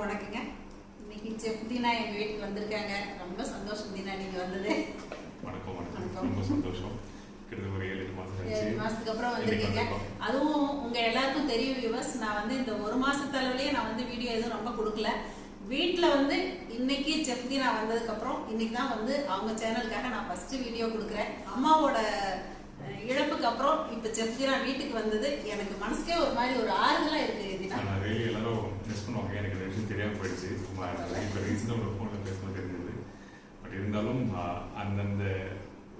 எல்லாருக்கும் வணக்கங்க. இன்னைக்கு செஃப் தீனா எங்கள் வீட்டுக்கு வந்திருக்காங்க. ரொம்ப சந்தோஷம் தீனா நீங்கள் வந்தது. வணக்கம் வணக்கம். ரொம்ப சந்தோஷம். கிட்டத்தட்ட ஒரு ஏழு கழிச்சு. மாதத்துக்கு அப்புறம் வந்திருக்கீங்க. அதுவும் உங்கள் எல்லாருக்கும் தெரியும் வியூவர்ஸ் நான் வந்து இந்த ஒரு மாதத்தளவுலேயே நான் வந்து வீடியோ எதுவும் ரொம்ப கொடுக்கல. வீட்டில் வந்து இன்னைக்கு செஃப் தீனா வந்ததுக்கப்புறம் இன்னைக்கு தான் வந்து அவங்க சேனலுக்காக நான் ஃபஸ்ட்டு வீடியோ கொடுக்குறேன். அம்மாவோட இழப்புக்கு அப்புறம் இப்போ செஃப் தீனா வீட்டுக்கு வந்தது. எனக்கு மனசுக்கே ஒரு மாதிரி ஒரு ஆறுதலாக இருக்குது தீனா. நான் really எல்லாரும் மிஸ் பண்ணுவாங்க. எனக்கு இந்த விஷயம் தெரியாம போயிடுச்சு. இப்போ ரீசெண்டாக ஒரு ஃபோனில் பேசணும் தெரிஞ்சது. பட் இருந்தாலும் அந்தந்த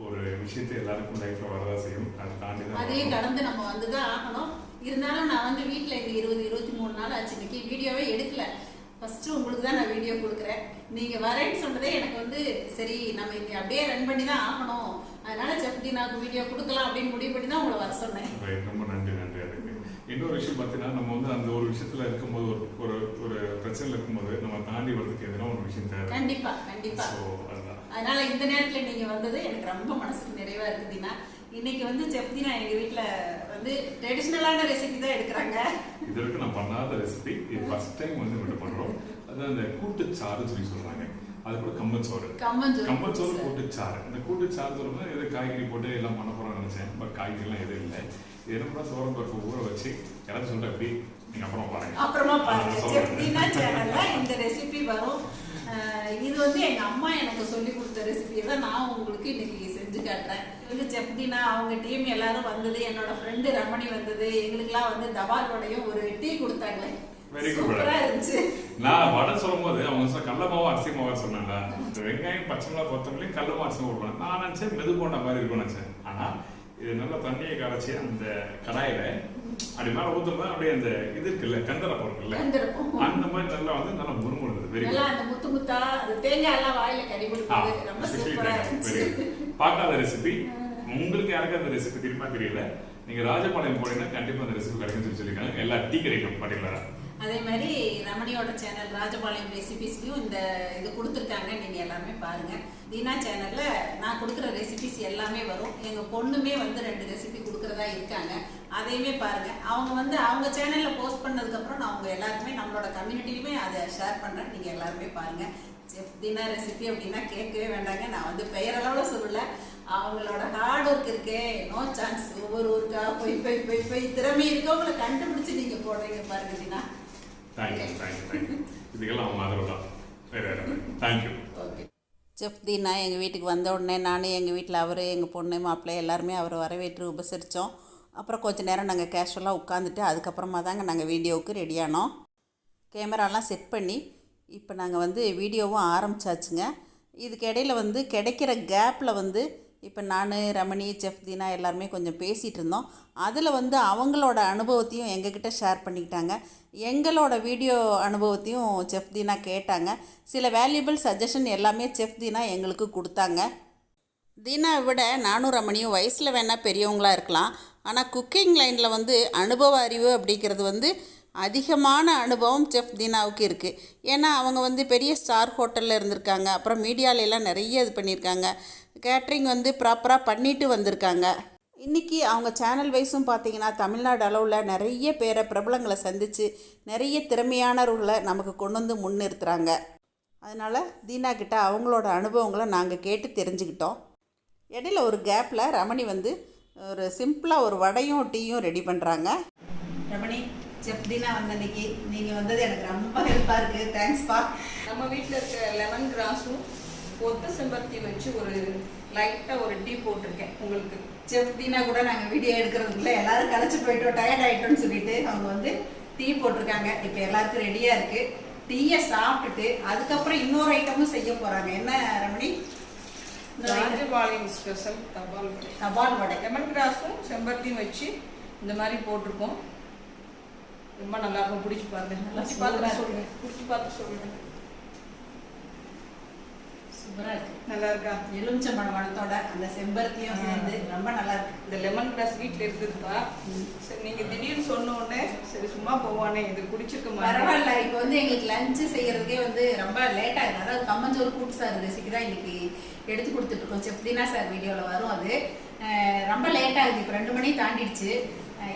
ஒரு விஷயத்தை எல்லாருக்கும் லைஃப்ல வரதா செய்யும். அதை தாண்டி தான் வரணும். கடந்து நம்ம வந்து தான் ஆகணும். இருந்தாலும் நான் வந்து வீட்டில் இந்த இருபது இருபத்தி மூணு நாள் ஆச்சு. இன்னைக்கு வீடியோவே எடுக்கல. ஃபர்ஸ்ட் உங்களுக்கு தான் நான் வீடியோ கொடுக்குறேன். நீங்கள் வரேன்னு சொன்னதே எனக்கு வந்து சரி நம்ம இங்கே அப்படியே ரன் பண்ணி தான் ஆகணும். அதனால செப்டினாக்கு வீடியோ கொடுக்கலாம் அப்படின்னு முடிவு பண்ணி தான் உங்களை வர சொன்னேன். ரொம்ப நன்றி. இன்னொரு விஷயம் பார்த்தீங்கன்னா நம்ம வந்து அந்த ஒரு விஷயத்துல இருக்கும்போது ஒரு ஒரு ஒரு பிரச்சனையில் இருக்கும்போது நம்ம தாண்டி வர்றதுக்கு எதுனா ஒரு விஷயம் தேவை. கண்டிப்பா கண்டிப்பா. அதனால இந்த நேரத்தில் நீங்க வந்தது எனக்கு ரொம்ப மனசுக்கு நிறைவா இருக்குதுன்னா இன்னைக்கு வந்து செப்தினா எங்க வீட்டில் வந்து ட்ரெடிஷ்னலான ரெசிபி தான் எடுக்கிறாங்க. இது வரைக்கும் நான் பண்ணாத ரெசிபி இது ஃபர்ஸ்ட் டைம் வந்து நம்ம பண்றோம். அது அந்த கூட்டுச்சாறுன்னு சொல்லி சொல்றாங்க. அது கூட கம்பச்சோறு கம்மஞ்சோறு கம்பச்சோறு கூட்டுச்சாறு இந்த கூட்டுச்சாறு சொல்லும்போது இது காய்கறி போட்டு எல்லாம் பண்ண போறோம்னு நினைச்சேன். பட் காய்கறிலாம் எதுவும் இல்லை. இது என்ன சோரம் பருப்பு ஊற வச்சு யாராவது சொல்லிட்டு அப்படி நீங்க அப்புறம் பாருங்க. அப்புறமா பாருங்க. செப்டினா சேனல்ல இந்த ரெசிபி வரும். இது வந்து எங்க அம்மா எனக்கு சொல்லி கொடுத்த ரெசிபியை தான் நான் உங்களுக்கு இன்னைக்கு செஞ்சு காட்டுறேன். இது செப்டினா அவங்க டீம் எல்லாரும் வந்தது. என்னோட ஃப்ரெண்டு ரமணி வந்தது. எங்களுக்குலாம் வந்து தபால் ஒரு டீ கொடுத்தாங்களே. சூப்பரா இருந்துச்சு நான் வடை சொல்லும்போது அவங்க சொன்ன கடல மாவு அரிசி மாவா சொன்னாங்க. இந்த வெங்காயம் பச்சை மிளகா கொத்தமல்லி கடல மாவு அரிசி நான் நினைச்சேன் மெது போண்டா மாதிரி இருக்கும்னு நினைச்சேன். ஆனா இது நல்லா தண்ணியை கரைச்சி அந்த கடாயில அப்படி மேல ஊத்தும்போது அப்படியே அந்த இது இருக்குல்ல கந்தரப்பம் இருக்குல்ல கந்திருக்கும் அந்த மாதிரி நல்லா வந்து நல்லா முறுமுறுது வெரி பார்க்காத ரெசிபி உங்களுக்கு யாருக்கு அந்த ரெசிபி தெரியுமா? தெரியல. நீங்க ராஜபாளையம் போனீங்கன்னா கண்டிப்பா அந்த ரெசிபி கிடைக்கும்னு சொல்லி சொல்லியிருக்காங்க. எல்லா டீ கிடைக்கும் பர்டிகுலரா அதே மாதிரி ரமணியோட சேனல் ராஜபாளையம் ரெசிபிஸ்லையும் இந்த இது கொடுத்துருக்காங்க. நீங்கள் எல்லாமே பாருங்கள் தீனா சேனலில் நான் கொடுக்குற ரெசிபிஸ் எல்லாமே வரும். எங்கள் பொண்ணுமே வந்து ரெண்டு ரெசிபி கொடுக்குறதா இருக்காங்க. அதையுமே பாருங்கள் அவங்க வந்து அவங்க சேனலில் போஸ்ட் பண்ணதுக்கப்புறம் நான் அவங்க எல்லாருக்குமே நம்மளோட கம்யூனிட்டியுமே அதை ஷேர் பண்ணுறேன் நீங்கள் எல்லாருமே பாருங்கள் தீனா ரெசிபி அப்படின்னா கேட்கவே வேண்டாங்க. நான் வந்து பெயரளவில் சொல்லலை. அவங்களோட ஹார்ட் ஒர்க் இருக்கே. நோ சான்ஸ் ஒவ்வொரு ஊருக்காக போய் போய் போய் போய் திறமை இருக்கவங்களை கண்டுபிடிச்சி நீங்கள் போடுறீங்க பாருங்க தீனா. தேங்க்யூ தேங்க்யூ தேங்க்யூ இதுக்கெல்லாம் அவங்க ஆதரவு தான் வேற வேற தேங்க்யூ ஓகே செஃப் தீனா எங்கள் வீட்டுக்கு வந்த உடனே நானும் எங்கள் வீட்டில் அவர் எங்கள் பொண்ணு மாப்பிள்ளை எல்லாருமே அவரை வரவேற்று உபசரித்தோம் அப்புறம் கொஞ்ச நேரம் நாங்கள் கேஷுவலாக உட்காந்துட்டு அதுக்கப்புறமா தாங்க நாங்கள் வீடியோவுக்கு ரெடியானோம் கேமராலாம் செட் பண்ணி இப்போ நாங்கள் வந்து வீடியோவும் ஆரம்பிச்சாச்சுங்க இதுக்கு இடையில வந்து கிடைக்கிற கேப்பில் வந்து இப்போ நான் ரமணி செஃப் தீனா எல்லாருமே கொஞ்சம் பேசிகிட்டு இருந்தோம் அதில் வந்து அவங்களோட அனுபவத்தையும் எங்ககிட்ட ஷேர் பண்ணிக்கிட்டாங்க. எங்களோட வீடியோ அனுபவத்தையும் செஃப் தீனா கேட்டாங்க. சில வேல்யூபிள் சஜஷன் எல்லாமே செஃப் தீனா எங்களுக்கு கொடுத்தாங்க. தீனாவை விட நானும் ரமணியும் வயசில் வேணால் பெரியவங்களாக இருக்கலாம். ஆனால் குக்கிங் லைனில் வந்து அனுபவ அறிவு அப்படிங்கிறது வந்து அதிகமான அனுபவம் செஃப் தீனாவுக்கு இருக்குது ஏன்னா அவங்க வந்து பெரிய ஸ்டார் ஹோட்டலில் இருந்திருக்காங்க. அப்புறம் மீடியாலெலாம் நிறைய இது பண்ணியிருக்காங்க. கேட்ரிங் வந்து ப்ராப்பராக பண்ணிட்டு வந்திருக்காங்க. இன்றைக்கி அவங்க சேனல் வைஸும் பார்த்தீங்கன்னா தமிழ்நாடு அளவில் நிறைய பேரை பிரபலங்களை சந்தித்து நிறைய திறமையானவர்களை நமக்கு கொண்டு வந்து முன்னிறுத்துகிறாங்க அதனால் தீனா கிட்ட அவங்களோட அனுபவங்களை நாங்கள் கேட்டு தெரிஞ்சுக்கிட்டோம். இடையில ஒரு கேப்பில் ரமணி வந்து ஒரு சிம்பிளாக ஒரு வடையும் டீயும் ரெடி பண்ணுறாங்க ரமணி செஃப் தீனா வந்த அன்னைக்கு நீங்கள் வந்தது எனக்கு ரொம்ப ஹெல்ப்பாக இருக்குது தேங்க்ஸ்ப்பா நம்ம வீட்டில் இருக்க லெமன் கிராஸும் ஒத்த செம்பருத்தி வச்சு ஒரு லைட்டாக ஒரு டீ போட்டிருக்கேன் உங்களுக்கு. செஃப் தீனா கூட நாங்கள் வீடியோ எடுக்கிறதுக்குள்ள எல்லாரும் களைச்சு போயிட்டோம். டயர்ட் ஆகிட்டோம்னு சொல்லிட்டு அவங்க வந்து டீ போட்டிருக்காங்க. இப்போ எல்லாருக்கும் ரெடியாக இருக்குது டீயை சாப்பிட்டுட்டு அதுக்கப்புறம் இன்னொரு ஐட்டமும் செய்ய போகிறாங்க என்ன ரமணி. ராஜபாளையம் ஸ்பெஷல் தபால் வடை. தபால் வடை. லெமன் கிராஸும் செம்பருத்தியும் வச்சு இந்த மாதிரி போட்டிருக்கோம். ரொம்ப நல்லா இருக்கும் பிடிச்சி பாருங்க. நல்லா பிடிச்சி பார்த்து இருக்கு. சொல்லுங்க பிடிச்சி பார்த்து சொல்லுங்க. சூப்பராக இருக்குது நல்லா இருக்கா. எலுமிச்சம்பழம் பழத்தோட அந்த செம்பருத்தியும் சேர்ந்து ரொம்ப நல்லா இருக்கு இந்த லெமன் கிராஸ் வீட்டில் இருக்குதுப்பா சரி நீங்கள் திடீர்னு சொன்ன உடனே சரி சும்மா போவானே இது குடிச்சிருக்க பரவாயில்ல இப்போ வந்து எங்களுக்கு லஞ்சு செய்யறதுக்கே வந்து ரொம்ப லேட் ஆகுது. அதாவது கம்மஞ்சோறு கூட்டு சார் ரெசிபி தான் இன்னைக்கு எடுத்து கொடுத்துட்டு இருக்கோம். செப்தினா சார் வீடியோவில் வரும் அது. ரொம்ப லேட் ஆகுது. இப்போ ரெண்டு மணி தாண்டிடுச்சு.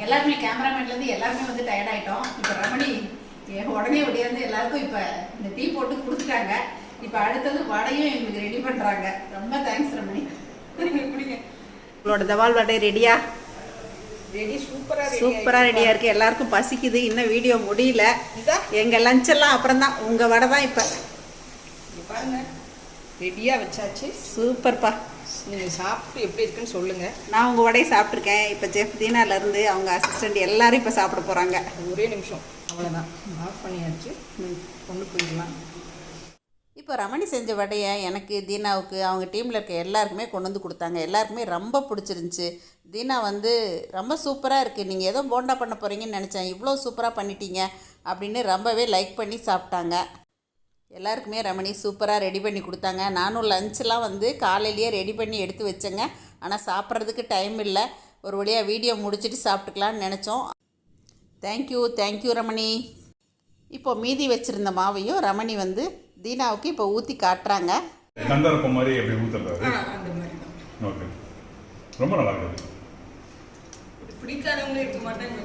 எல்லாருமே கேமராமேன்லேருந்து எல்லாருமே வந்து டயர்ட் ஆயிட்டோம். இப்போ ரமணி ஏன் உடனே ஒடியாந்து எல்லாருக்கும் இப்போ இந்த டீ போட்டு கொடுத்துட்டாங்க. இப்போ அடுத்தது வடையும் எங்களுக்கு ரெடி பண்ணுறாங்க ரொம்ப தேங்க்ஸ் ரமணி. உங்களோட தவால் வடை ரெடியா ரெடி சூப்பரா ரெடி சூப்பராக ரெடியாக இருக்கு. எல்லாருக்கும் பசிக்குது. இன்னும் வீடியோ முடியல. இதா? எங்கள் லஞ்ச் எல்லாம் அப்புறம் தான் உங்கள் வடை தான் இப்போ. இங்க பாருங்க ரெடியா வச்சாச்சு. சூப்பர்ப்பா நீங்க சாப்பிட்டு எப்படி இருக்குன்னு சொல்லுங்க. நான் உங்கள் வடையை சாப்பிட்ருக்கேன் இப்போ செஃப் தீனாலேருந்து அவங்க அசிஸ்டண்ட் எல்லாரும் இப்போ சாப்பிட போகிறாங்க ஒரே நிமிஷம். அவ்வளோதான் ஆஃப் பண்ணியாச்சு. கொண்டு போயிடலாம் இப்போ ரமணி செஞ்ச வடையை எனக்கு தீனாவுக்கு அவங்க டீமில் இருக்க எல்லாருக்குமே கொண்டு வந்து கொடுத்தாங்க. எல்லாருக்குமே ரொம்ப பிடிச்சிருந்துச்சி. தீனா வந்து ரொம்ப சூப்பராக இருக்குது நீங்கள் ஏதோ போண்டா பண்ண போகிறீங்கன்னு நினச்சேன். இவ்வளோ சூப்பராக பண்ணிட்டீங்க அப்படின்னு ரொம்பவே லைக் பண்ணி சாப்பிட்டாங்க. எல்லாருக்குமே ரமணி சூப்பராக ரெடி பண்ணி கொடுத்தாங்க. நானும் லஞ்செலாம் வந்து காலையிலேயே ரெடி பண்ணி எடுத்து வச்சேங்க. ஆனால் சாப்பிட்றதுக்கு டைம் இல்லை. ஒரு வழியாக வீடியோ முடிச்சுட்டு சாப்பிட்டுக்கலான்னு நினச்சோம். Thank you thank you Ramani. இப்போ மீதி வச்சுருந்த மாவையும் ரமணி வந்து தீனாவுக்கு இப்போ ஊற்றி காட்டுறாங்க. கந்தரப்பம் மாதிரி மாதிரி தான். ஓகே ரொம்ப நல்லா இருக்குது. இது பிடிக்காதவங்களும் இருக்க மாட்டாங்க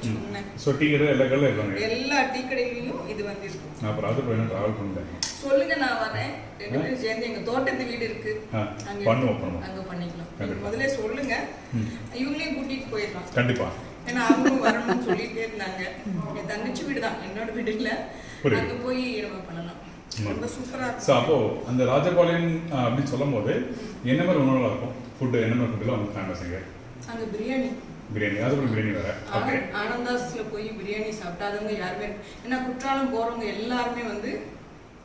ஸோ டீக்கடை எல்லா கடையில் இருக்காங்க. எல்லா டீ கடைகளிலும் இது வந்து இருக்கும் நான் அப்புறம் அது போய் ட்ராவல் பண்ணிட்டேன். சொல்லுங்க நான் வரேன். ரெண்டு பேரும் சேர்ந்து எங்க தோட்டத்து வீடு இருக்கு. அங்க பண்ணுவோம். அங்க பண்ணிக்கலாம். கண்டிப்பா. முதல்ல சொல்லுங்க. இவங்களையும் கூட்டிட்டு போயிடலாம். கண்டிப்பாக ஏன்னா அவங்களும் வரணும்னு சொல்லிட்டே இருந்தாங்க. என் தங்கச்சி வீடு தான் என்னோட வீடு இல்ல. அங்க போய் நம்ம பண்ணலாம். ஸோ அப்போ அந்த ராஜபாளையம் அப்படின்னு சொல்லும் போது என்ன மாதிரி உணவுலாம் இருக்கும்? ஃபுட்டு என்ன மாதிரி ஃபுட்டுலாம் வந்து ஃபேமஸ் அங்க பிரியாணி. பிரியாணி ராஜபாளையம் பிரியாணி வேற. ஓகே ஆனந்த்- ஆனந்தாஸ்ல போய் பிரியாணி சாப்பிட்டாதவங்க யாருமே ஏன்னா குற்றாலம் போறவங்க எல்லாருமே வந்து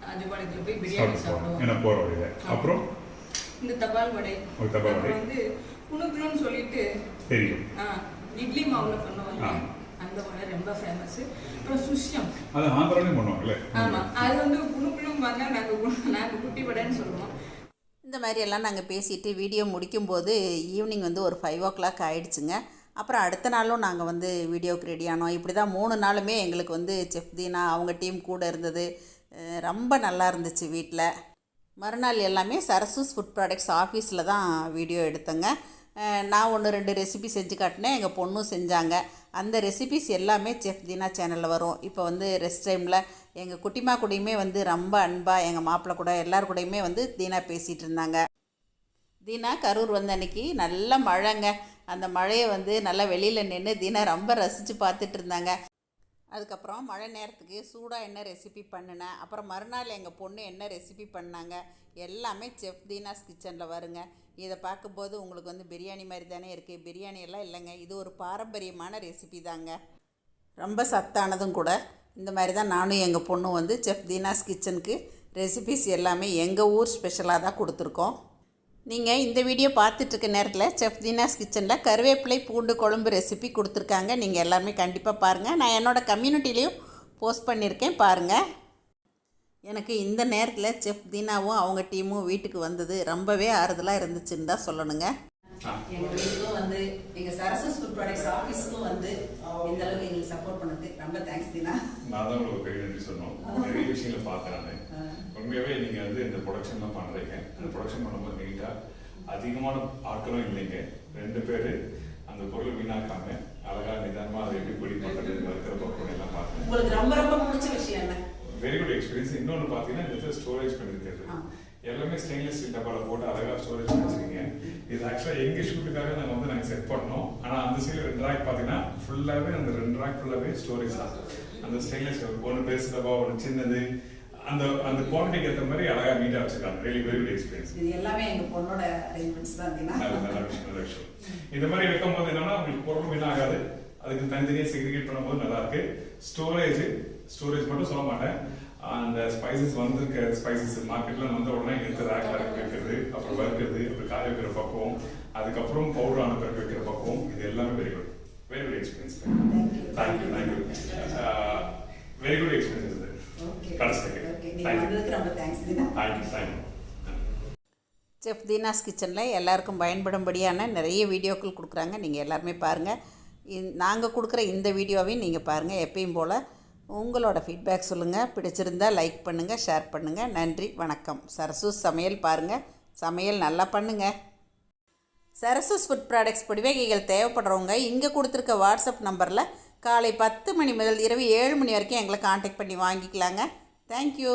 ராஜபாளையத்துல போய் பிரியாணி சாப்பிடுவாங்க. ஏன்னா போகிற வழியில். அப்புறம்? இந்த தபால் வடை. ஒரு தபால் வடை. அப்புறம் வந்து குணுக்குணுன்னு சொல்லிட்டு தெரியும். ஆ, இட்லி மாவுல பண்ணுவாங்க. அந்த வடை ரொம்ப ஃபேமஸ் அப்புறம் சுஷ்யம். அது ஆந்திராலையும் பண்ணுவாங்கல்ல? ஆமா. அது வந்து குணுக்குணும் நாங்க கு- நாங்க குட்டி வடைன்னு சொல்லுவோம். இந்த மாதிரி எல்லாம் நாங்கள் பேசிட்டு வீடியோ முடிக்கும்போது ஈவினிங் வந்து ஒரு ஃபைவ் ஓ கிளாக் ஆயிடுச்சுங்க. அப்புறம் அடுத்த நாளும் நாங்கள் வந்து வீடியோவுக்கு ரெடி ஆனோம். இப்படி தான் மூணு நாளுமே எங்களுக்கு வந்து செஃப் தீனா அவங்க டீம் கூட இருந்தது. ரொம்ப நல்லா இருந்துச்சு வீட்டில் மறுநாள் எல்லாமே சரசூஸ் ஃபுட் ப்ராடக்ட்ஸ் ஆஃபீஸில் தான் வீடியோ எடுத்தேங்க. நான் ஒன்று ரெண்டு ரெசிபி செஞ்சு காட்டினேன். எங்கள் பொண்ணும் செஞ்சாங்க. அந்த ரெசிபிஸ் எல்லாமே செஃப் தீனா சேனலில் வரும். இப்போ வந்து ரெஸ்ட் டைமில் எங்கள் குட்டிமா கூடயுமே வந்து ரொம்ப அன்பாக எங்கள் மாப்பிள்ளை கூட எல்லார் கூடயுமே வந்து தீனா பேசிகிட்டு இருந்தாங்க. தீனா கரூர் வந்த அன்னைக்கு நல்ல மழைங்க. அந்த மழையை வந்து நல்லா வெளியில் நின்று தினம் ரொம்ப ரசித்து பார்த்துட்டு இருந்தாங்க. அதுக்கப்புறம் மழை நேரத்துக்கு சூடாக என்ன ரெசிபி பண்ணினேன் அப்புறம் மறுநாள் எங்கள் பொண்ணு என்ன ரெசிபி பண்ணாங்க எல்லாமே செஃப் தீனாஸ் கிச்சனில் வருங்க. இதை பார்க்கும்போது உங்களுக்கு வந்து பிரியாணி மாதிரி தானே இருக்குது பிரியாணி எல்லாம் இல்லைங்க. இது ஒரு பாரம்பரியமான ரெசிபி தாங்க. ரொம்ப சத்தானதும் கூட. இந்த மாதிரி தான் நானும் எங்கள் பொண்ணும் வந்து செஃப் தீனாஸ் கிச்சனுக்கு ரெசிபிஸ் எல்லாமே எங்கள் ஊர் ஸ்பெஷலாக தான் கொடுத்துருக்கோம். நீங்கள் இந்த வீடியோ பார்த்துட்ருக்க நேரத்தில் செஃப் தீனாஸ் கிச்சனில் கருவேப்பிலை பூண்டு குழம்பு ரெசிபி கொடுத்துருக்காங்க. நீங்கள் எல்லாருமே கண்டிப்பாக பாருங்கள் நான் என்னோடய கம்யூனிட்டிலையும் போஸ்ட் பண்ணியிருக்கேன் பாருங்கள் எனக்கு இந்த நேரத்தில் செஃப் தீனாவும் அவங்க டீமும் வீட்டுக்கு வந்தது ரொம்பவே ஆறுதலாக இருந்துச்சுன்னு தான் சொல்லணுங்க. எங்கள் வீட்டுக்கும் வந்து எங்கள் சரசஸ் ஃபுட் ப்ராடக்ட்ஸ் ஆஃபீஸுக்கும் வந்து இந்த அளவுக்கு எங்களுக்கு சப்போர்ட் பண்ணது ரொம்ப தேங்க்ஸ் தீனா. நான் தான் உங்களுக்கு பெரிய நன்றி சொன்னோம் நிறைய விஷயங்களை நான் உண்மையாகவே நீங்க வந்து இந்த ப்ரொடக்ஷன்லாம் பண்றீங்க. அந்த ப்ரொடக்ஷன் பண்ணும்போது நீட்டா அதிகமான ஆட்களும் இல்லைங்க. ரெண்டு பேரு அந்த பொருளை வீணாக்காம அழகா நிதானமா அதை எப்படி பொடி பண்றது இருக்கிற பக்கம் எல்லாம் பார்த்தேன் உங்களுக்கு ரொம்ப ரொம்ப பிடிச்ச விஷயம் என்ன? வெரி குட் எக்ஸ்பீரியன்ஸ் இன்னொன்று பார்த்தீங்கன்னா இந்த ஸ்டோரேஜ் பண்ணிருக்கிறது. எல்லாமே ஸ்டெயின்லெஸ் ஸ்டீல் டப்பாவில் போட்டு அழகாக ஸ்டோரேஜ் வச்சிருக்கீங்க. இது ஆக்சுவலாக எங்கள் ஷூட்டுக்காக நாங்கள் வந்து நாங்கள் செட் பண்ணோம். ஆனால் அந்த சைடு ரெண்டு ரேக் பார்த்தீங்கன்னா ஃபுல்லாகவே அந்த ரெண்டு ரேக் ஃபுல்லாகவே ஸ்டோரேஜ் தான். அந்த ஸ்டெயின்லெஸ் ஒன்று பெருசு டப்பா ஒன்று சின்னது. அந்த அந்த குவாலிட்டிக்கு ஏற்ற மாதிரி அழகாக நீட்டாக வச்சிருக்காங்க. வெரி வெரி குட் எக்ஸ்பீரியன்ஸ் இது எல்லாமே எங்கள் பொண்ணோட அரேஞ்ச்மெண்ட்ஸ் தான் தீனா நல்ல நல்ல விஷயம் நல்ல விஷயம். இந்த மாதிரி வைக்கும்போது என்னன்னா உங்களுக்கு பொருள் வீணாகாது அதுக்கு தனித்தனியாக செக்ரிகேட் பண்ணும்போது நல்லா இருக்கு. ஸ்டோரேஜ் ஸ்டோரேஜ் மட்டும் சொல்ல மாட்டேன். அந்த ஸ்பைசஸ் வந்திருக்க ஸ்பைசஸ் மார்க்கெட்ல வந்த உடனே எடுத்து ரேக்ல இறக்கி வைக்கிறது அப்புறம் வறுக்கிறது அப்புறம் காய வைக்கிற பக்குவம் அதுக்கப்புறம் பவுடர் ஆன பிறகு வைக்கிற பக்குவம் இது எல்லாமே very good very good experience thank you thank you very good experience இது. செஃப் தீனாஸ் கிச்சனில் எல்லாருக்கும் பயன்படும்படியான நிறைய வீடியோக்கள் கொடுக்குறாங்க. நீங்கள் எல்லாருமே பாருங்கள் நாங்கள் கொடுக்குற இந்த வீடியோவையும் நீங்கள் பாருங்கள் எப்பயும் போல் உங்களோட ஃபீட்பேக் சொல்லுங்கள் பிடிச்சிருந்தா லைக் பண்ணுங்கள் ஷேர் பண்ணுங்கள் நன்றி வணக்கம். சரசூஸ் சமையல் பாருங்கள் சமையல் நல்லா பண்ணுங்கள் சரசூஸ் ஃபுட் ப்ராடக்ட்ஸ் வகைகள் தேவைப்படுறவங்க இங்கே கொடுத்துருக்க வாட்ஸ்அப் நம்பரில் காலை பத்து மணி முதல் இரவு ஏழு மணி வரைக்கும் எங்களை காண்டாக்ட் பண்ணி வாங்கிக்கலாங்க. தேங்க்யூ